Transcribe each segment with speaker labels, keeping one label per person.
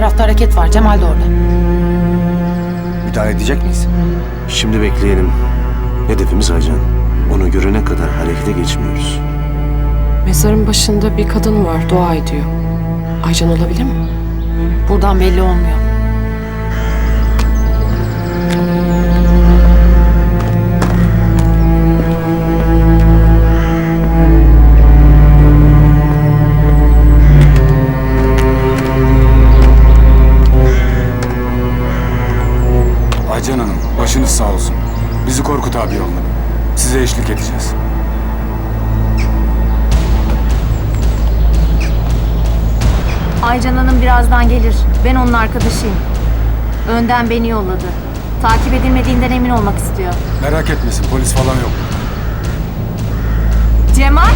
Speaker 1: tarafta hareket var. Cemal de orada.
Speaker 2: Müdahale edecek miyiz?
Speaker 3: Şimdi bekleyelim. Hedefimiz Aycan. Onu görene kadar harekete geçmiyoruz.
Speaker 4: Mezarın başında bir kadın var, dua ediyor. Aycan olabilir mi?
Speaker 1: Buradan belli olmuyor.
Speaker 5: Başınız sağ olsun. Bizi Korkut abi yolladı. Size eşlik edeceğiz.
Speaker 6: Aycan Hanım birazdan gelir. Ben onun arkadaşıyım. Önden beni yolladı. Takip edilmediğinden emin olmak istiyor.
Speaker 5: Merak etmesin, polis falan yok.
Speaker 6: Cemal?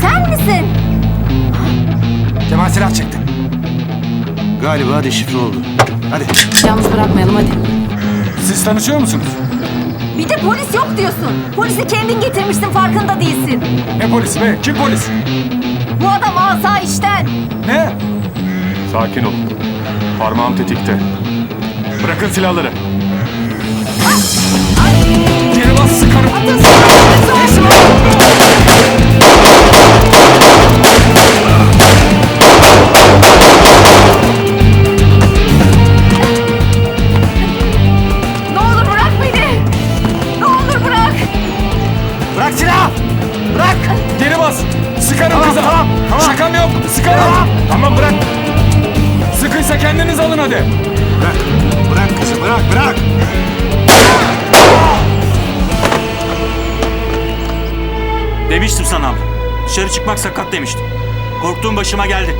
Speaker 6: Sen misin?
Speaker 5: Cemal silah çekti.
Speaker 3: Galiba deşifre oldu. Hadi.
Speaker 1: Yalnız bırakmayalım hadi.
Speaker 5: Siz tanışıyor musunuz?
Speaker 6: Bir de polis yok diyorsun. Polisi kendin getirmişsin farkında değilsin.
Speaker 5: Ne polisi be? Kim polis?
Speaker 6: Bu adam asayişten.
Speaker 5: Ne?
Speaker 7: Sakin ol. Parmağım tetikte. Bırakın silahları.
Speaker 5: Kendiniz alın hadi.
Speaker 2: Bırak! Bırak kızı bırak bırak!
Speaker 8: Demiştim sana abla. Dışarı çıkmak sakat demiştim. Korktuğum başıma geldi.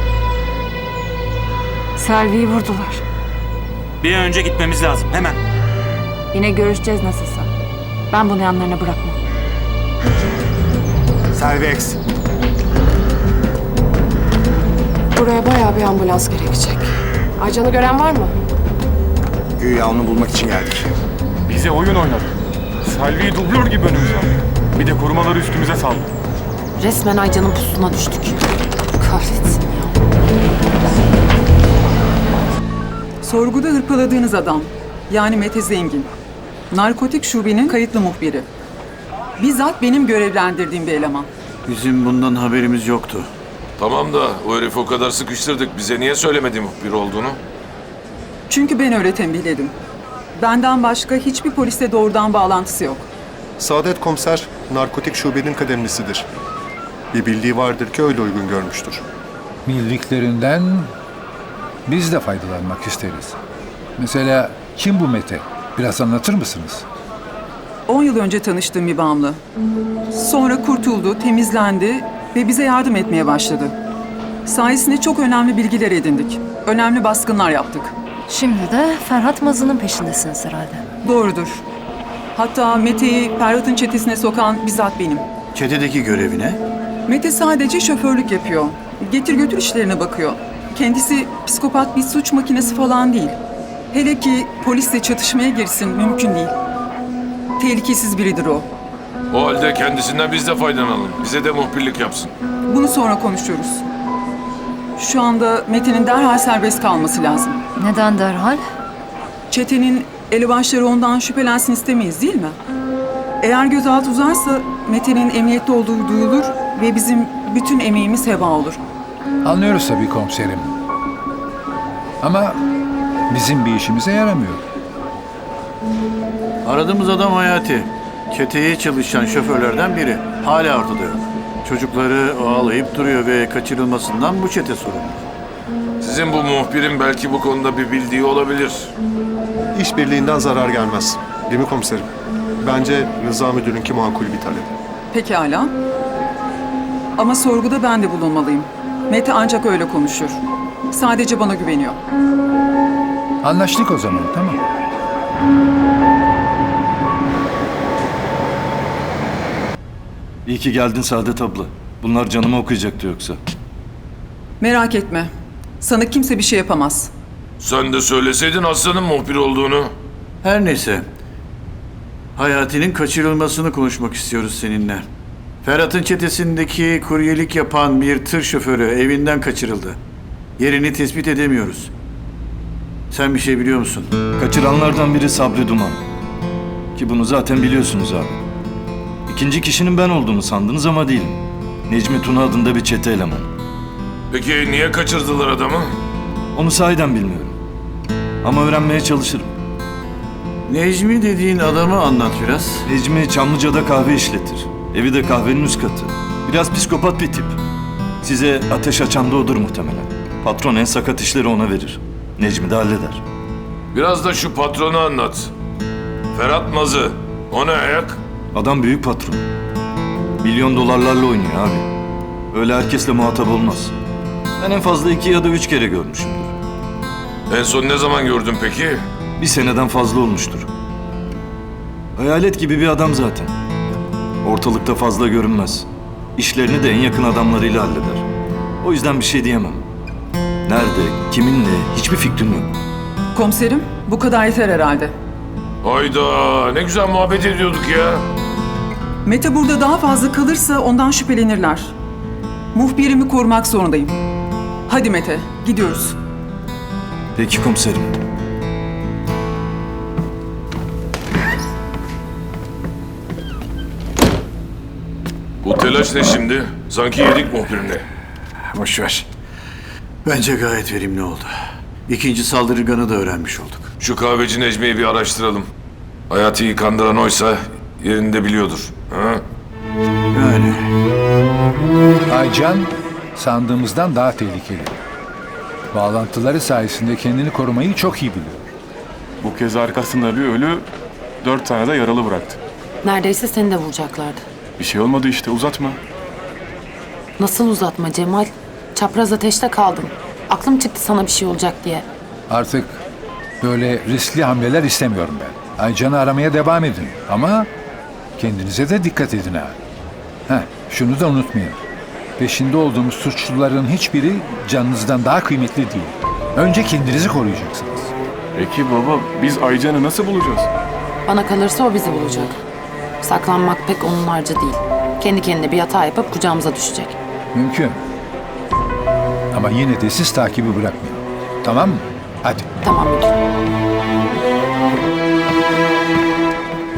Speaker 6: Selvi'yi vurdular.
Speaker 8: Bir an önce gitmemiz lazım. Hemen.
Speaker 6: Yine görüşeceğiz nasılsa. Ben bunu yanlarına bırakmam.
Speaker 2: Selvex.
Speaker 4: Buraya bayağı bir ambulans gerekecek. Aycan'ı gören var mı?
Speaker 2: Güya onu bulmak için geldik.
Speaker 7: Bize oyun oynadı. Selvi'yi dublör gibi önümüze aldı. Bir de korumaları üstümüze saldı.
Speaker 1: Resmen Aycan'ın pusuna düştük. Kahretsin ya.
Speaker 9: Sorguda hırpaladığınız adam, yani Mete Zengin, narkotik şubenin kayıtlı muhbiri. Bizzat benim görevlendirdiğim bir eleman.
Speaker 10: Bizim bundan haberimiz yoktu.
Speaker 11: Tamam da o herifi o kadar sıkıştırdık. Bize niye söylemedi muhbir olduğunu?
Speaker 9: Çünkü ben öyle tembihledim. Benden başka hiçbir polisle doğrudan bağlantısı yok.
Speaker 12: Saadet komiser narkotik şubenin kademlisidir. Bir bildiği vardır ki öyle uygun görmüştür.
Speaker 13: bildiklerinden biz de faydalanmak isteriz. Mesela kim bu Mete? Biraz anlatır mısınız?
Speaker 9: 10 yıl önce tanıştığım bir bağımlı. Sonra kurtuldu, temizlendi ve bize yardım etmeye başladı. Sayesinde çok önemli bilgiler edindik. Önemli baskınlar yaptık.
Speaker 6: Şimdi de Ferhat Mazı'nın peşindesiniz herhalde.
Speaker 9: Doğrudur. Hatta Mete'yi Ferhat'ın çetesine sokan bizzat benim.
Speaker 10: Çetedeki görevi ne?
Speaker 9: Mete sadece şoförlük yapıyor. Getir götür işlerine bakıyor. Kendisi psikopat bir suç makinesi falan değil. Hele ki polisle çatışmaya girsin mümkün değil. Tehlikesiz biridir o.
Speaker 11: O halde kendisinden biz de faydalanalım. Bize de muhbirlik yapsın.
Speaker 9: Bunu sonra konuşuyoruz. Şu anda Mete'nin derhal serbest kalması lazım.
Speaker 6: Neden derhal?
Speaker 9: Çetenin elebaşları ondan şüphelensin istemeyiz değil mi? Eğer gözaltı uzarsa Mete'nin emniyette olduğu duyulur ve bizim bütün emeğimiz heba olur.
Speaker 13: Anlıyoruz tabii komiserim. Ama bizim bir işimize yaramıyor.
Speaker 10: Aradığımız adam Hayati. Çeteye çalışan şoförlerden biri. Hala ortada yok. Çocukları ağlayıp duruyor ve kaçırılmasından bu çete sorumlu.
Speaker 11: Sizin bu muhbirin belki bu konuda bir bildiği olabilir.
Speaker 12: İşbirliğinden zarar gelmez. Değil mi komiserim? Bence Rıza Müdür'ünki makul bir talep.
Speaker 9: Pekala. Ama sorguda ben de bulunmalıyım. Mete ancak öyle konuşur. Sadece bana güveniyor.
Speaker 13: Anlaştık o zaman tamam.
Speaker 10: İyi ki geldin Saadet abla. Bunlar canımı okuyacaktı yoksa.
Speaker 9: Merak etme. Sana kimse bir şey yapamaz.
Speaker 11: Sen de söyleseydin Aslan'ın muhbir olduğunu.
Speaker 10: Her neyse. Hayati'nin kaçırılmasını konuşmak istiyoruz seninle. Ferhat'ın çetesindeki kuryelik yapan bir tır şoförü evinden kaçırıldı. Yerini tespit edemiyoruz. Sen bir şey biliyor musun?
Speaker 14: Kaçıranlardan biri Sabri Duman. Ki bunu zaten biliyorsunuz abi. İkinci kişinin ben olduğumu sandınız ama değilim. Necmi Tuna adında bir çete elemanı.
Speaker 11: Peki niye kaçırdılar adamı?
Speaker 14: Onu sahiden bilmiyorum. Ama öğrenmeye çalışırım.
Speaker 10: Necmi dediğin adamı anlat biraz.
Speaker 14: Necmi Çamlıca'da kahve işletir. Evi de kahvenin üst katı. Biraz psikopat bir tip. Size ateş açan da odur muhtemelen. Patron en sakat işleri ona verir. Necmi de halleder.
Speaker 11: Biraz da şu patronu anlat. Ferhat Mazı. O ne ayak?
Speaker 14: Adam büyük patron. Milyon dolarlarla oynuyor abi. Öyle herkesle muhatap olmaz. Ben en fazla iki ya da üç kere görmüşümdür.
Speaker 11: En son ne zaman gördün peki?
Speaker 14: Bir seneden fazla olmuştur. Hayalet gibi bir adam zaten. Ortalıkta fazla görünmez. İşlerini de en yakın adamlarıyla halleder. O yüzden bir şey diyemem. Nerede, kiminle hiçbir fikrim yok.
Speaker 9: Komiserim bu kadar yeter herhalde.
Speaker 11: Hayda ne güzel muhabbet ediyorduk ya.
Speaker 9: Mete burada daha fazla kalırsa ondan şüphelenirler. Muhbirimi korumak zorundayım. Hadi Mete gidiyoruz.
Speaker 14: Peki komiserim.
Speaker 11: Bu telaş ne şimdi? Sanki yedik muhbirini.
Speaker 10: Boş ver. Bence gayet verimli oldu. İkinci saldırganı da öğrenmiş olduk.
Speaker 11: Şu kahveci Necmi'yi bir araştıralım. Hayati'yi kandıran oysa yerini de biliyordur. Ha?
Speaker 10: Yani
Speaker 13: Aycan sandığımızdan daha tehlikeli. Bağlantıları sayesinde kendini korumayı çok iyi biliyor.
Speaker 7: Bu kez arkasında bir ölü, dört tane de yaralı bıraktı.
Speaker 1: Neredeyse seni de vuracaklardı.
Speaker 7: Bir şey olmadı işte uzatma.
Speaker 1: Nasıl uzatma Cemal? Çapraz ateşte kaldın. Aklım çıktı sana bir şey olacak diye.
Speaker 13: Artık böyle riskli hamleler istemiyorum ben. Aycan'ı aramaya devam edin ama kendinize de dikkat edin ha. Heh, şunu da unutmayın. Peşinde olduğumuz suçluların hiçbiri canınızdan daha kıymetli değil. Önce kendinizi koruyacaksınız.
Speaker 7: Peki baba biz Aycan'ı nasıl bulacağız?
Speaker 1: Bana kalırsa o bizi bulacak. Saklanmak pek onun harcı değil. Kendi kendine bir hata yapıp kucağımıza düşecek.
Speaker 13: Mümkün. Ama yine de siz takibi bırakmayın. Tamam mı? Hadi.
Speaker 1: Tamam müdür.